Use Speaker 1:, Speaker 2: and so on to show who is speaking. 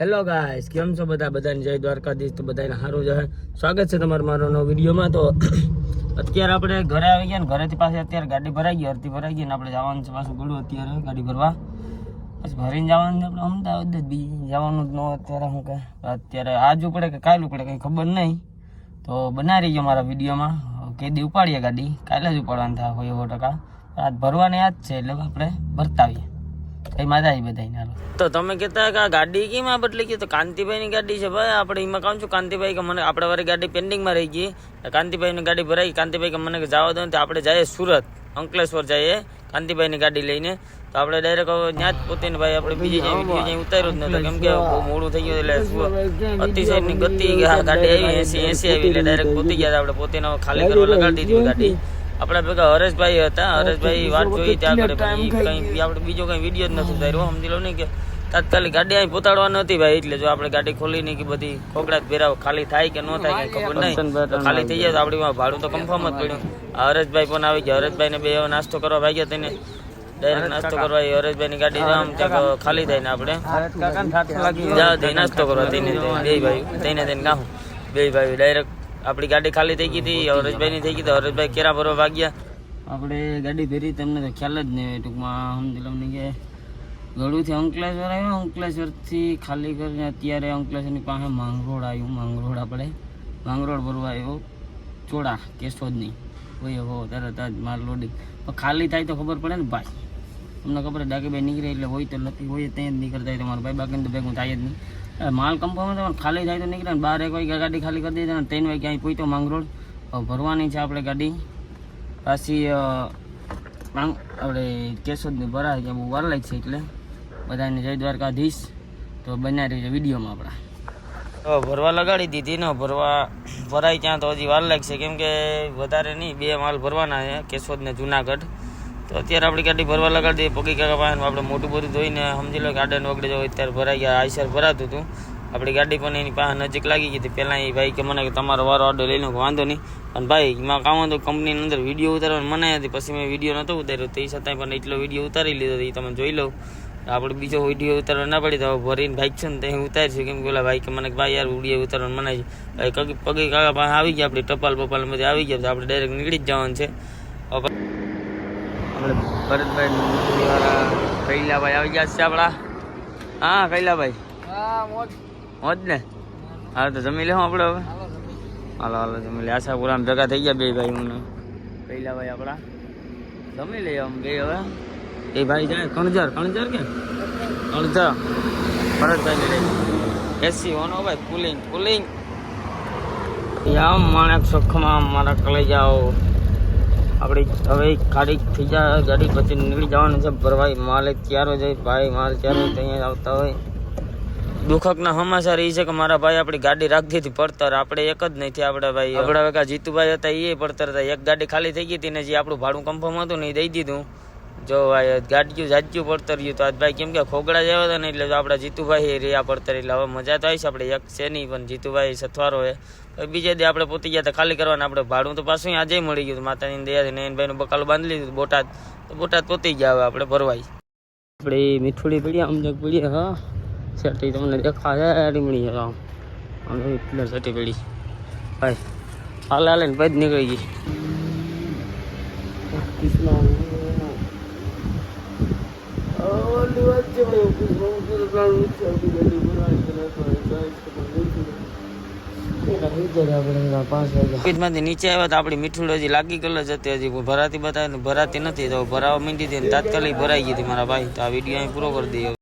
Speaker 1: Hello guys કેમ છો બધા? બધાને જય દ્વારકાધીશ, તો બધાને સારું છે સ્વાગત છે તમારે મારો નવો વિડીયોમાં. તો અત્યારે આપણે ઘરે આવી ગયા ને, ઘરેથી પાછી અત્યારે ગાડી ભરાઈ ગઈ, અડધી ભરાઈ ગઈ ને આપણે જવાનું છે પાછું ગળું અત્યારે, ગાડી ભરવા. પછી ભરીને જવાનું આપણે અમદાવાદ જ. બી જવાનું જ ન અત્યારે શું કહે અત્યારે આજ ઉપડે કે કાલ ઉપડે, કંઈ ખબર નહીં. તો બનાવી રહીજો મારા વિડીયોમાં. કેદી ઉપાડીએ ગાડી. કાલે જ ઉપાડવાનું થાય હોય એવો ટકા. આજ ભરવાની આજ છે એટલે આપણે ભરતા આવીએ કઈ મજા આવી બધાને હાલો. તો તમે કહેતા કે આ ગાડી કેમ આ બદલી ગઈ? તો કાંતિભાઈ ની ગાડી છે ભાઈ, આપણે એમાં કામ છું કાંતિભાઈ કે મને આપણે વાળી ગાડી પેન્ડિંગમાં રહી ગઈ. કાંતિભાઈ ની ગાડી ભરાઈ. કાંતિભાઈ કે મને કે જવા દો ને, તો આપણે જઈએ સુરત, અંકલેશ્વર જઈએ કાંતિભાઈ ની ગાડી લઈને. તો આપણે ડાયરેક્ટ ત્યાં જ પોતે ભાઈ આપણે બીજી જઈએ બીજી જઈએ ઉતાર્યું જ નહોતું કેમ કે બહુ મોડું થઈ ગયું એટલે અતિશયની ગતિ આ ગાડી આવી, એસી એસી આવી, એટલે ડાયરેક્ટ પોતી ગયા હતા આપણે પોતે ખાલી કરવા લગાડી દીધી ગાડી. આપણા ભેગા હરેશભાઈ હતા હરેશભાઈ વાત જોઈ ત્યાં આગળ ભાઈ કઈ આપણે બીજો કઈ વીડિયો જ નથી ઉતાર્યો સમજી લો ને કે તાત્કાલિક ગાડી અહીં પોતાડવાની હતી ભાઈ એટલે જો આપણે ગાડી ખોલી નહીં કે બધી ખોકડા ભેરાવ ખાલી થાય કે ન થાય કઈ ખબર નહીં. ખાલી થઈ જાય તો આપણી ભાડું તો કન્ફર્મ જ પડ્યું. આ હરેશભાઈ પણ આવી ગયા હરેશભાઈ ને બે નાસ્તો કરવા ભાગ્યા તેને. ડાયરેક્ટ નાસ્તો કરવા હરેશભાઈ ની ગાડી આમ ત્યાં ખાલી થાય ને આપણે. જા નાસ્તો કરવા તેને બે ભાઈ તેને તેને કામ બે ભાઈ ડાયરેક્ટ આપણી ગાડી ખાલી થઈ ગઈ હતી હરેશભાઈ ની થઈ ગઈ તો હરેશભાઈ કેરા ભરવા ભાગ્યા. આપણે ગાડી ભેરી, તમને તો ખ્યાલ જ નહીં ટૂંકમાં સમજી કે ગળુથી અંકલેશ્વર આવ્યો, અંકલેશ્વરથી ખાલી કરીને અત્યારે અંકલેશ્વરની પાસે માંગરોળ આવ્યું, માંગરોળ આપણે, માંગરોળ ભરવા આવ્યો. ચોડા, કેશોદની. હોય હો તરત જ માલ લોડિંગ પણ ખાલી થાય તો ખબર પડે ને ભાઈ. તમને ખબર ડાકી નીકળે એટલે હોય તો નથી, હોય ત્યાં જ નીકળતા હોય તમારા ભાઈ, બાકી તો ભેગું થાય જ નહીં. માલ તો ખાલી થાય તો નીકળે ને બાર એક વાગે ગાડી ખાલી કરી દીધી અને ત્રણ વાગે અહીં પહોંચ્યો માંગરોળ. ભરવાની છે આપણે ગાડી. પાછી આપણે કેશોદની ભરાય છે, બહુ વાર લાગશે એટલે બધાને જય દ્વારકાધીશ. તો બનાવી રહી છે વિડીયોમાં આપણા. તો ભરવા લગાડી દીધી ને, ભરવા ભરાય ત્યાં તો હજી વાર લાગશે. કેમ કે વધારે નહીં, બે માલ ભરવાના છે કેશોદ ને જુનાગઢ. તો અત્યારે આપણી ગાડી ભરવા લગાડી દઈએ. પગી કાકા પાસે આપણે મોટું બધું ધોઈને સમજી લો ગાર્ડન વગડે જવું અત્યારે ભરાઈ ગયા, આઈસર ભરાતું હતું. આપણી ગાડી પણ એની પાસે નજીક લાગી ગઈ હતી. પહેલાં એ ભાઈ કે મને કે તમારો વારો ઓર્ડર લઈ લો, વાંધો નહીં. અને ભાઈ, એમાં કામ હતું, કંપનીની અંદર વીડિયો ઉતારવાની મનાઈ હતી. પછી મેં વીડિયો નહોતો ઉતાર્યો. તે છતાંય પણ એટલો વીડિયો ઉતારી લીધો એ તમે જોઈ લો. આપણે બીજો વીડિયો ઉતારવા ના પડી તો ભરીને બાઇક છે ને તે ઉતારીશું. કેમ કે ઓલા ભાઈ કે મને ભાઈ યાર વીડિયો ઉતારવાનું મનાય છે. પગી કાકા પાસે આવી ગયા, આપણે ટપાલ બપાલ બધી આવી ગયા આપણે ડાયરેક્ટ નીકળી જ જવાનું છે. ભરતભાઈ કૈલાભાઈ આવી ગયા છે આપણા. હા કૈલાભાઈ. મોજ. ને? હા તો જમી લેવું આપણે હવે. હાલો હાલો જમી લે. આશાપુરા ભેગા થઈ ગયા બે ભાઈ હું કૈલાભાઈ આપણા. જમી લઈએ આમ બે હવે. એ ભાઈ જાય કણજર કણજર કે? કણજર. ભરતભાઈ લઈ. એસી ઓનો ભાઈ કુલિંગ કુલિંગ આમ માણેક સુખમાં મારા કલે જાઓ આપણી હવે ગાડી થઈ જાય ગાડી પછી નીકળી જવાનું છે. ભરવાઈ માલ ક્યારો જાય ભાઈ, માલ ક્યારો અહીંયા આવતા હોય. દુઃખકના સમાચાર એ છે કે મારા ભાઈ આપણી ગાડી રાખી હતી પડતર. આપણે એક જ નહીં થયા આપણા ભાઈ આપણા જીતુભાઈ હતા એ પડતર હતા. એક ગાડી ખાલી થઈ ગઈ હતી ને જે આપણું ભાડું કન્ફર્મ હતું ને એ દઈ દીધું. જો ભાઈ ગાડીયું જાજ્યું પડતર ગયું તો આજ ભાઈ કેમ કે ખોગડા જ આવ્યા હતા ને એટલે આપણા જીતુભાઈ રહ્યા પડતર એટલે હવે મજા તો આવી છે, આપણે એક છે નહીં, પણ જીતુભાઈ સથવારો હે બીજે દી આપણે પોતી ગયા તો ખાલી કરવાના, આપણે ભાડું તો પાછું આજે મળી ગયું માતાની દયાથી નયનભાઈનું બકાલું બાંધી લીધું, બોટાદ. તો બોટાદ પોતી ગયા હવે આપણે ભરવાઈ. આપણે મીઠુડી પડી અમજક પડી, હા. સેટી તમને દેખાય રીમણી આમ. એટલે સેટી પડી. ભાઈ, હાલ, હાલે ને જ નીકળી ગઈ. માંથી નીચે આવ્યા તો આપણી મીઠું હજી લાગી ગયેલો જ હતી, હજી ભરાતી બતાવે ભરાતી નથી, તો ભરાવા માંડી હતી તાત્કાલિક ભરાઈ ગઈ હતી મારા ભાઈ. તો આ વીડિયો અહીં પૂરો કરી દઈએ.